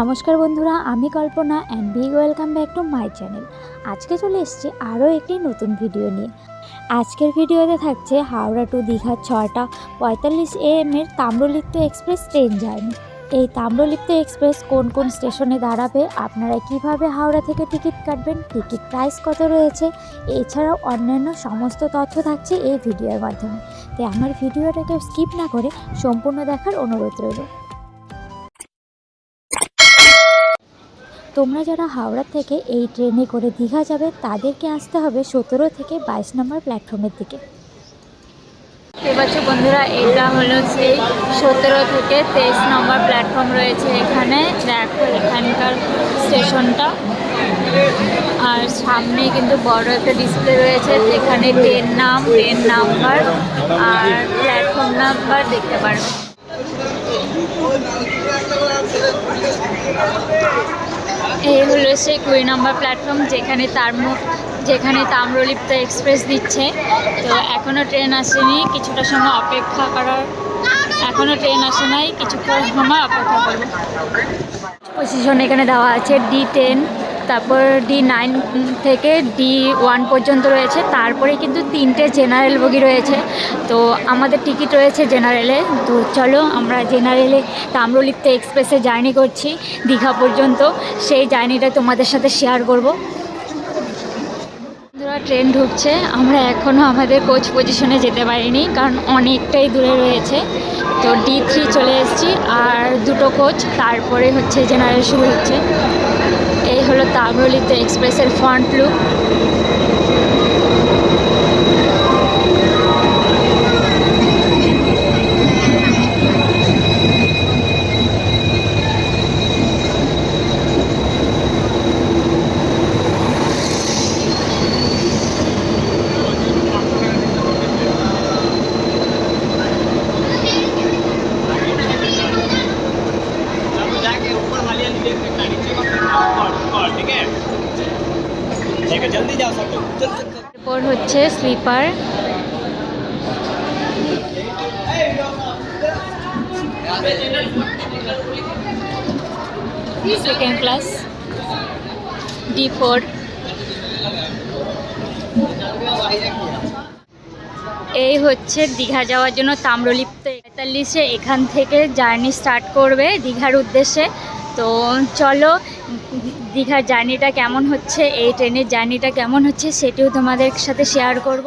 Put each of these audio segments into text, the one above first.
নমস্কার বন্ধুরা, আমি Kalpana and big welcome back to my channel আজকে চলে এসেছি আরও একটি নতুন ভিডিও নিয়ে। আজকের ভিডিওতে থাকছে হাওড়া টু দীঘা ছটা পঁয়তাল্লিশ এম এর তাম্রলিপ্ত এক্সপ্রেস ট্রেন জার্নি। এই তাম্রলিপ্ত এক্সপ্রেস কোন কোন স্টেশনে দাঁড়াবে, আপনারা কীভাবে হাওড়া থেকে টিকিট কাটবেন, টিকিট প্রাইস কত রয়েছে, এছাড়াও অন্যান্য সমস্ত তথ্য থাকছে এই ভিডিওর মাধ্যমে। তাই আমার ভিডিওটাকে স্কিপ না করে সম্পূর্ণ দেখার অনুরোধ রইল। তোমরা যারা হাওড়া থেকে এই ট্রেনে করে দীঘা যাবে, তাদেরকে আসতে হবে সতেরো থেকে বাইশ নম্বর প্ল্যাটফর্মের দিকে। বন্ধুরা, এটা হলো সেই সতেরো থেকে তেইশ নম্বর প্ল্যাটফর্ম রয়েছে এখানে, দেখো এখানকার স্টেশনটা। আর সামনে কিন্তু বড় একটা ডিসপ্লে রয়েছে যেখানে ট্রেন নাম, ট্রেন নাম্বার আর প্ল্যাটফর্ম নাম্বার দেখতে পারবে। এই হলো সেই কুড়ি নম্বর প্ল্যাটফর্ম যেখানে তার যেখানে তাম্রলিপ্ত এক্সপ্রেস দিচ্ছে। তো এখনও ট্রেন আসেনি, কিছুটা সময় অপেক্ষা করার। এখনও ট্রেন আসে নাই, কিছুক্ষণ সময় অপেক্ষা করব। পজিশন এখানে দেওয়া আছে ডি টেন তারপর ডি নাইন থেকে ডি ওয়ান পর্যন্ত রয়েছে। তারপরে কিন্তু তিনটে জেনারেল বগি রয়েছে। তো আমাদের টিকিট রয়েছে জেনারেলে তো চলো আমরা জেনারেলে তাম্রলিপ্ত এক্সপ্রেসে জার্নি করছি দীঘা পর্যন্ত। সেই জার্নিটা তোমাদের সাথে শেয়ার করব। ট্রেন ঢুকছে। আমরা এখনও আমাদের কোচ পজিশনে যেতে পারিনি, কারণ অনেকটাই দূরে রয়েছে। তো ডি থ্রি চলে এসেছি, আর দুটো কোচ তারপরে হচ্ছে জেনারেল শুরু হচ্ছে। এই হলো তাম্রলিপ্ত এক্সপ্রেসের এরপর হচ্ছে sleeper. Second class. D four. এই হচ্ছে দীঘা যাওয়ার জন্য তাম্রলিপ্ত। পঁয়তাল্লিশে এখান থেকে জার্নি স্টার্ট করবে দীঘার উদ্দেশ্যে। তো চলো দীঘার জার্নিটা কেমন হচ্ছে, এই ট্রেনের জার্নিটা কেমন হচ্ছে সেটিও তোমাদের সাথে শেয়ার করব।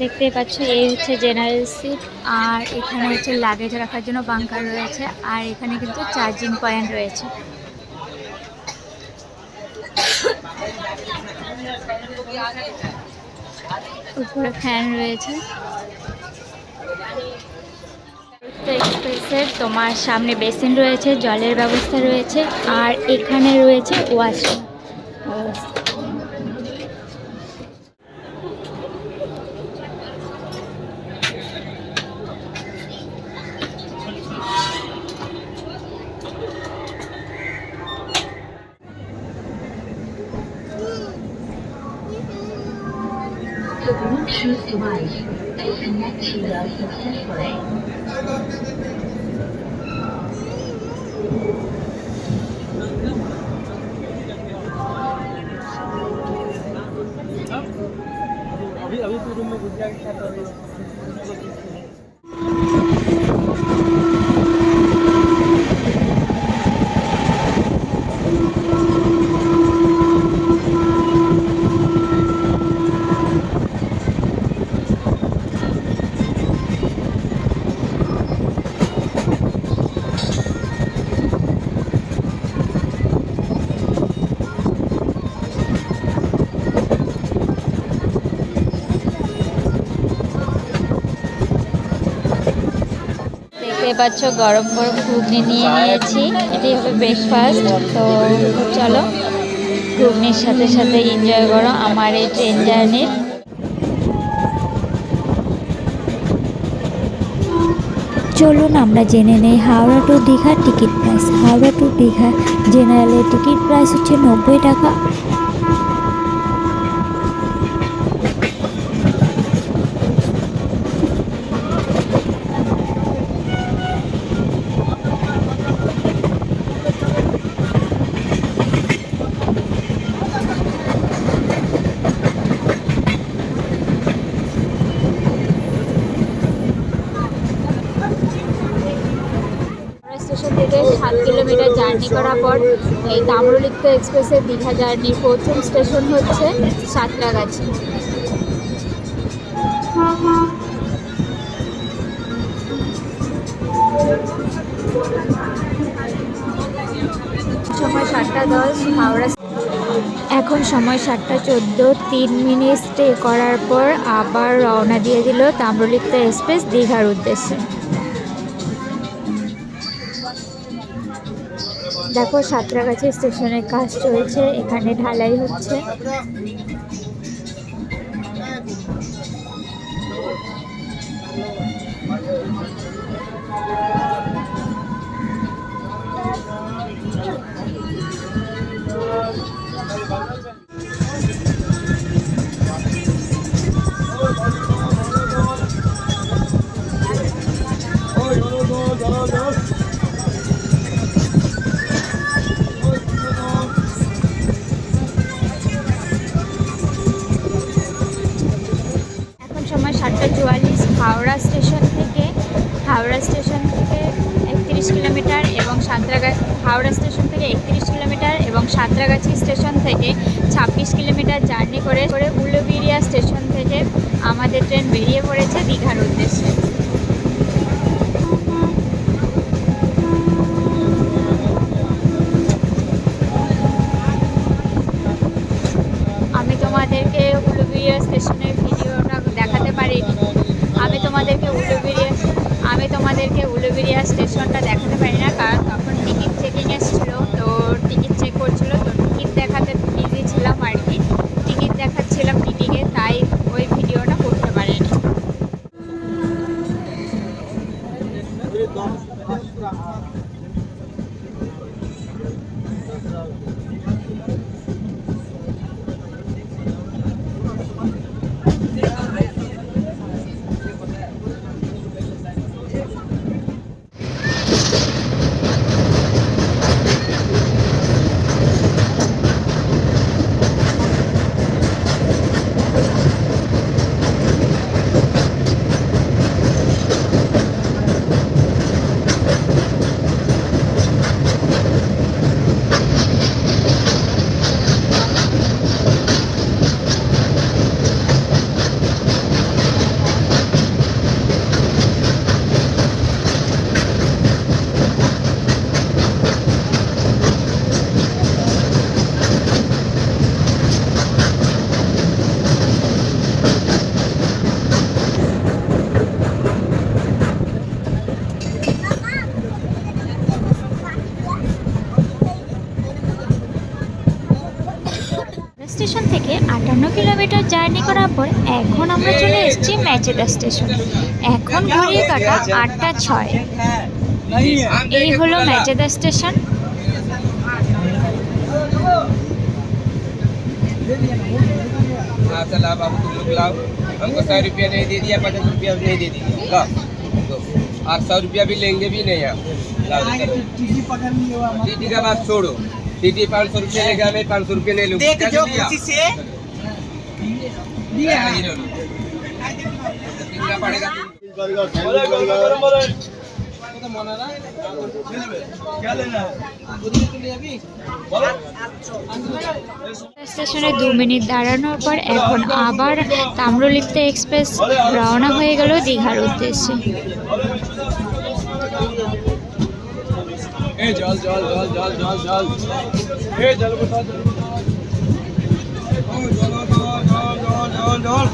দেখতেই পাচ্ছ, এই হচ্ছে জেনারেল সিট আর এখানে হচ্ছে লাগেজ রাখার জন্য বাঙ্কার রয়েছে, আর এখানে কিন্তু চার্জিং পয়েন্ট রয়েছে। উপরে ফ্যান রয়েছে। এক্সপ্রেসের তোমার সামনে বেসিন রয়েছে, জলের ব্যবস্থা রয়েছে, আর এখানে রয়েছে washroom The Bluetooth device is connected successfully. अभी अभी तो रूम में घुस जाके পাচ্ছ গরম গরম ঘুগনি নিয়ে নিয়েছি। এটি হবে ব্রেকফাস্ট তো চলো, ঘুগনির সাথে সাথে এনজয় করো আমার এই ট্রেন জার্নির চলুন আমরা জেনে নেই হাওড়া টু দীঘার ticket price Howrah to Digha জেনারেলের টিকিট প্রাইস হচ্ছে নব্বই টাকা সাত কিলোমিটার জার্নি করার পর এই তাম্রলিপ্ত এক্সপ্রেসের দীঘা জার্নির প্রথম স্টেশন হচ্ছে সাঁতরাগাছি সময় সাতটা দশ, হাওড়া এখন সময় সাতটা চোদ্দ, তিন মিনিট স্টে করার পর আবার রওনা দিয়ে দিল তাম্রলিপ্ত এক্সপ্রেস দীঘার উদ্দেশ্যে। দেখো সাঁতরাগাছি স্টেশনের কাজ চলছে এখানে ঢালাই হচ্ছে। এখন সময় সাতটা চুয়াল্লিশ হাওড়া স্টেশন থেকে, হাওড়া স্টেশন থেকে একত্রিশ কিলোমিটার এবং সাঁতরাগা, হাওড়া স্টেশন থেকে একত্রিশ কিলোমিটার এবং সাঁতরাগাছি স্টেশন থেকে ছাব্বিশ কিলোমিটার জার্নি করে করে উলুবেড়িয়া স্টেশন থেকে আমাদের ট্রেন বেরিয়ে পড়েছে দীঘার উদ্দেশ্যে। আমি তোমাদেরকে উলুবেড়িয়া স্টেশনের স্টেশন থেকে আটান্ন কিলোমিটার জার্নি করার পর এখন আমরা চলে এসেছি ম্যাচেদা স্টেশন এখন ঘড়ির কাটা আটটা ছয় এই হলো ম্যাচেদা স্টেশন हाँ चला बाबू तुम लोग लाओ हमको सौ रुपया नहीं दे दिया पचास रुपया नहीं दे दिया लो दो। आप सौ रुपया भी लेंगे भी नहीं आप लाओ टीटी का बात छोड़ो टीटी पाँच सौ रुपया लेगा मैं पाँच सौ रुपया नहीं लूँगा देख जो खुशी से दिया कितना पड़ेगा बर्गर सैंडविच बर्गर স্টেশনে দু মিনিট দাঁড়ানোর পর এখন আবার তাম্রলিপ্ত এক্সপ্রেস রওনা হয়ে গেল দীঘার উদ্দেশ্যে એ જલ જલ જલ જલ જલ જલ. એ જલ બતા જલ જલ જલ જલ જલ જલ.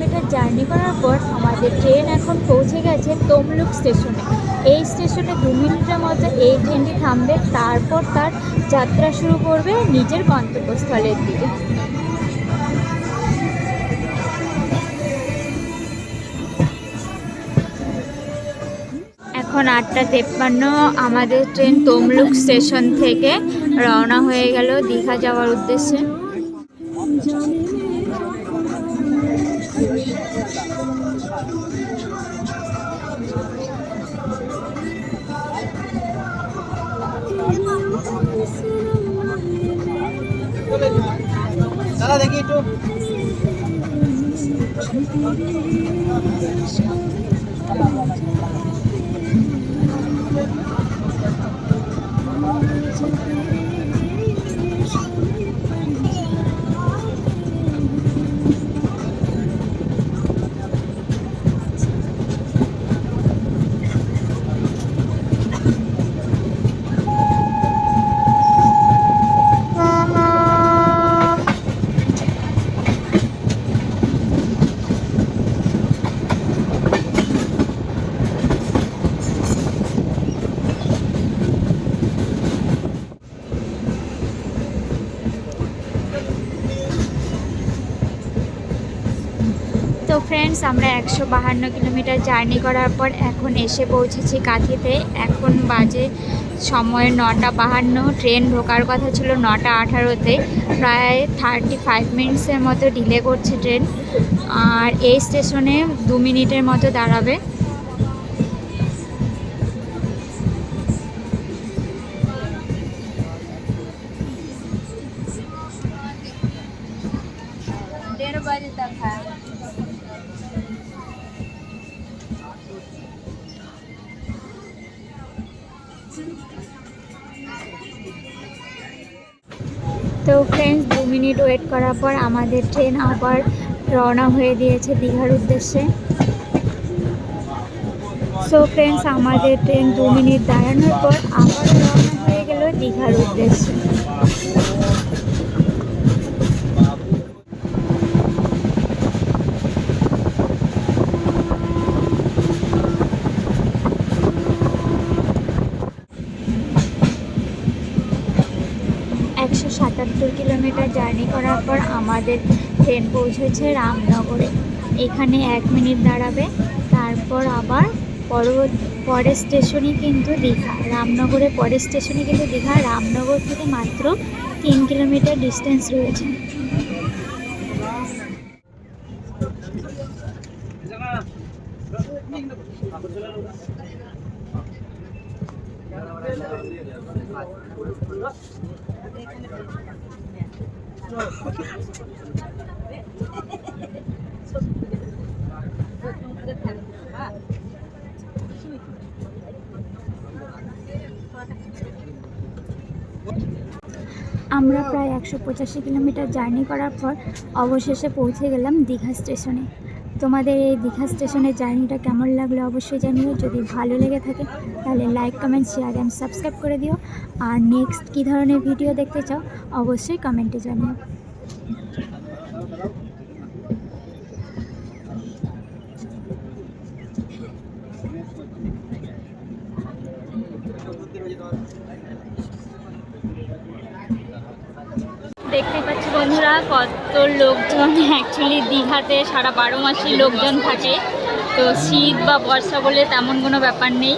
जल জার্নি করার পর আমাদের ট্রেন এখন পৌঁছে গেছে তমলুক স্টেশনে। এই স্টেশনে দু মিনিটের মধ্যে এই ট্রেনটি থামবে, তারপর তার যাত্রা শুরু করবে নিজের গন্তব্যস্থলের দিকে। এখন আটটা তেপ্পান্ন, আমাদের ট্রেন তমলুক স্টেশন থেকে রওনা হয়ে গেল দীঘা যাওয়ার উদ্দেশ্যে। Thank you. ফ্রেন্ডস আমরা একশো বাহান্ন কিলোমিটার জার্নি করার পর এখন এসে পৌঁছেছি কাঁথিতে। এখন বাজে সময় নটা বাহান্ন। ট্রেন ঢোকার কথা ছিল নটা আঠারোতে। প্রায় থার্টি ফাইভ মিনিটসের মতো ডিলে করছে ট্রেন আর এই স্টেশনে দু মিনিটের মতো দাঁড়াবে। করার পর আমাদের ট্রেন আবার রওনা হয়ে দিয়েছে দীঘার উদ্দেশ্যে। সো ফ্রেন্ডস আমাদের ট্রেন দু মিনিট দাঁড়ানোর পর আবার রওনা হয়ে গেল দীঘার উদ্দেশ্যে একশো সাতাত্তর কিলোমিটার জার্নি করার পর আমাদের ট্রেন পৌঁছেছে রামনগরে। এখানে এক মিনিট দাঁড়াবে, তারপর আবার পরবর্তী, পরের স্টেশনই কিন্তু দীঘা। রামনগরের পরের স্টেশনই কিন্তু দীঘা। রামনগর থেকে মাত্র তিন কিলোমিটার ডিস্টেন্স রয়েছে। আমরা প্রায় একশো পঁচাশি কিলোমিটার জার্নি করার পর অবশেষে পৌঁছে গেলাম দীঘা স্টেশনে। তোমাদের এই দীঘা স্টেশনের জার্নিটা কেমন লাগল অবশ্যই জানিও। যদি ভালো লেগে থাকে, তাহলে like comment share and subscribe করে দিও। আর নেক্সট কী ধরনের ভিডিও দেখতে চাও, অবশ্যই কমেন্টে জানিও। দেখতে পাচ্ছি বন্ধুরা কত লোকজন। অ্যাকচুয়ালি দীঘাতে সারা বারো মাসই লোকজন থাকে। তো শীত বা বর্ষা বলে তেমন কোনো ব্যাপার নেই।